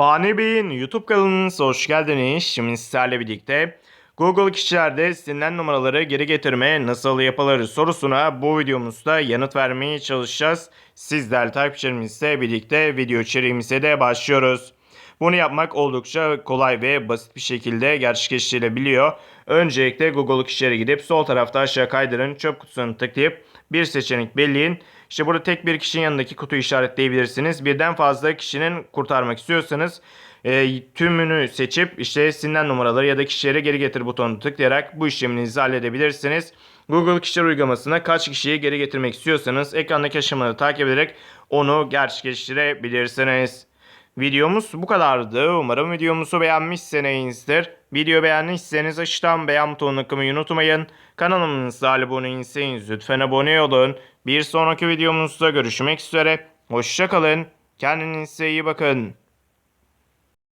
Fani Bey'in YouTube kanalınıza hoş geldiniz. Şimdi sizlerle birlikte Google kişilerde silinen numaraları geri getirme nasıl yapılır sorusuna bu videomuzda yanıt vermeye çalışacağız. Sizler takipçilerimizle birlikte video içeriğimize de başlıyoruz. Bunu yapmak oldukça kolay ve basit bir şekilde gerçekleştirilebiliyor. Öncelikle Google kişilere gidip sol tarafta aşağı kaydırın çöp kutusunu tıklayıp bir seçenek belirleyin. İşte burada tek bir kişinin yanındaki kutuyu işaretleyebilirsiniz. Birden fazla kişinin kurtarmak istiyorsanız e, tümünü seçip işte silinen numaraları ya da kişilere geri getir butonunu tıklayarak bu işleminizi halledebilirsiniz. Google kişiler uygulamasına kaç kişiyi geri getirmek istiyorsanız ekrandaki aşamaları takip ederek onu gerçekleştirebilirsiniz. Videomuz bu kadardı. Umarım videomuzu beğenmişsinizdir. Video beğendiyseniz aşağıdan beğen butonuna tıklamayı unutmayın. Kanalımıza abone değilseniz lütfen abone olun. Bir sonraki videomuzda görüşmek üzere. Hoşçakalın. Kendinize iyi bakın.